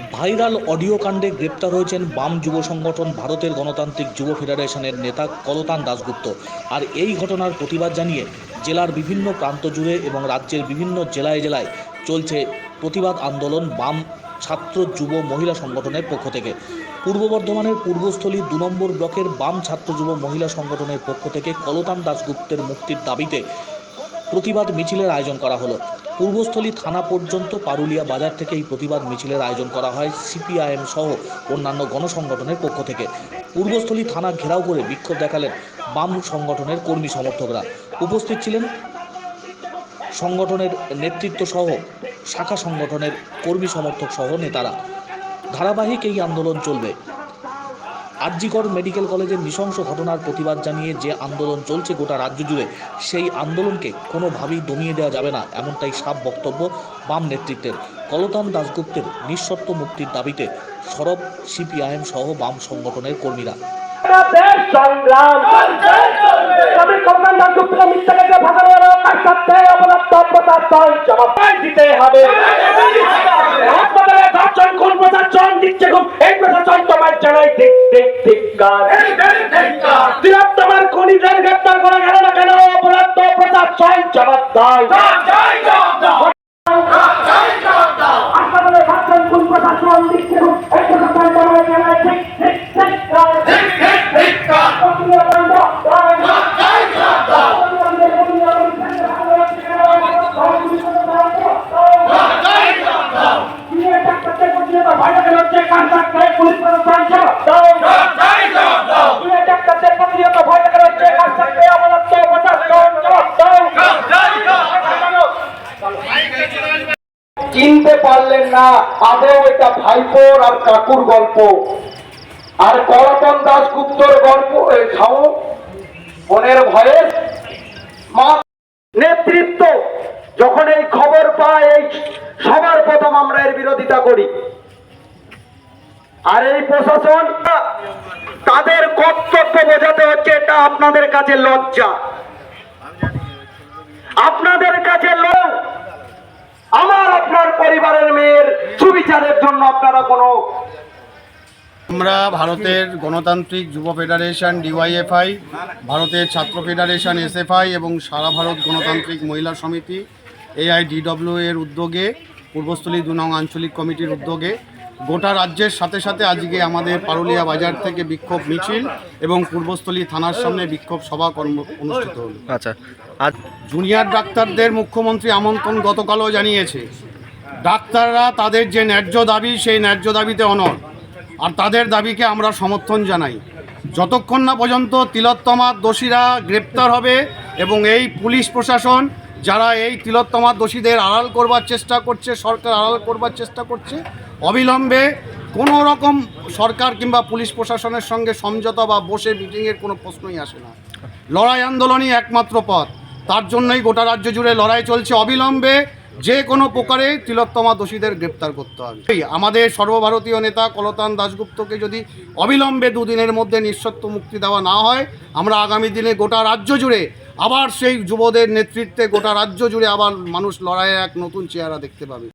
Viral audio কাণ্ডে গ্রেপ্তার হয়েছেন বাম যুব সংগঠন ভারতের গণতান্ত্রিক যুব ফেডারেশনের নেতা কলতান দাশগুপ্ত। আর এই ঘটনার প্রতিবাদ জানিয়ে জেলার বিভিন্ন প্রান্ত জুড়ে এবং রাজ্যের বিভিন্ন জেলায় জেলায় চলছে প্রতিবাদ আন্দোলন বাম ছাত্র যুব মহিলা সংগঠনের পক্ষ থেকে। পূর্ব বর্ধমানের পূর্বস্থলী দু নম্বর ব্লকের বাম ছাত্র যুব মহিলা সংগঠনের পক্ষ থেকে কলতান দাশগুপ্তের মুক্তির দাবিতে প্রতিবাদ মিছিলের আয়োজন করা হলো। পূর্বস্থলী থানা পর্যন্ত পারুলিয়া বাজার থেকে এই প্রতিবাদ মিছিলের আয়োজন করা হয় সিপিআইএম সহ অন্যান্য গণসংগঠনের পক্ষ থেকে। পূর্বস্থলী থানা ঘেরাও করে বিক্ষোভ দেখালেন বাম সংগঠনের কর্মী সমর্থকরা। উপস্থিত ছিলেন সংগঠনের নেতৃত্ব সহ শাখা সংগঠনের কর্মী সমর্থক সহ নেতারা। ধারাবাহিক এই আন্দোলন চলবে। আরজিকর মেডিকেল কলেজের নৃশংস ঘটনার প্রতিবাদ জানিয়ে যে আন্দোলন চলছে গোটা রাজ্য জুড়ে, সেই আন্দোলনকে কোনোভাবেই দমিয়ে দেওয়া যাবে না, এমনটাই সাফ বক্তব্য বাম নেতৃত্বের। কলতান দাশগুপ্তের নিঃশর্ত মুক্তির দাবিতে সরব সিপিআইএম সহ বাম সংগঠনের কর্মীরা। দিচ্ছে জানাই তিলক তোমার খুনিদের গ্রেপ্তার করা গেল না কেন? জবাব হাসপাতালে ধর্ষণ খুন প্রশাসন দিচ্ছে খুব এই প্রশাসন তোমার জানাই ঠিক ঠিক ঠিক চিনতে পারলেন না। আদৌ এটা ভাইপোর আর কাকুর গল্প। আর করতন দাসগুপ্তর গল্প খাও। মনের ভয়ে মা নেতৃত্ব, যখন এই খবর পায়, এই সবার প্রথম আমরা এর বিরোধিতা করি। আর এই প্রশাসন, তাদের কর্তব্য বোঝাতে হচ্ছে, এটা আপনাদের কাছে লজ্জা। আপনাদের কাছে লোক আমার আপনার পরিবারের মেয়ের সুবিচারের জন্য আপনারা কোনো আমরা ভারতের গণতান্ত্রিক যুব ফেডারেশন ডিওয়াইএফআই ভারতের ছাত্র ফেডারেশন এসএফআই এবং সারা ভারত গণতান্ত্রিক মহিলা সমিতি এআইডিডব্লিউ এর উদ্যোগে পূর্বস্থলী দু নং আঞ্চলিক কমিটির উদ্যোগে গোটা রাজ্যের সাথে সাথে আজকে আমাদের পারুলিয়া বাজার থেকে বিক্ষোভ মিছিল এবং পূর্বস্থলী থানার সামনে বিক্ষোভ সভা কর্ম অনুষ্ঠিত হলো। আচ্ছা আর জুনিয়র ডাক্তারদের মুখ্যমন্ত্রী আমন্ত্রণ গতকালও জানিয়েছে। ডাক্তাররা তাদের যে ন্যায্য দাবি, সেই ন্যায্য দাবিতে অনড়। আর তাদের দাবিকে আমরা সমর্থন জানাই। যতক্ষণ না পর্যন্ত তিলোত্তমার দোষীরা গ্রেপ্তার হবে এবং এই পুলিশ প্রশাসন, যারা এই তিলোত্তমার দোষীদের আড়াল করবার চেষ্টা করছে, সরকার আড়াল করবার চেষ্টা করছে, অবিলম্বে কোনো রকম সরকার কিংবা পুলিশ প্রশাসনের সঙ্গে সমঝোতা বা বসে মিটিংয়ের কোনো প্রশ্নই আসে না। লড়াই আন্দোলনই একমাত্র পথ। তার জন্যই গোটা রাজ্য জুড়ে লড়াই চলছে। অবিলম্বে যে কোনো প্রকারে তিলোত্তমা দোষীদের গ্রেপ্তার করতে হবে। আমাদের সর্বভারতীয় নেতা কলতান দাশগুপ্তকে যদি অবিলম্বে দুদিনের মধ্যে নিঃসত্ব মুক্তি দেওয়া না হয়, আমরা আগামী দিনে গোটা রাজ্য জুড়ে আবার সেই যুবদের নেতৃত্বে গোটা রাজ্য জুড়ে আবার মানুষ লড়াইয়ে এক নতুন চেহারা দেখতে পাবে।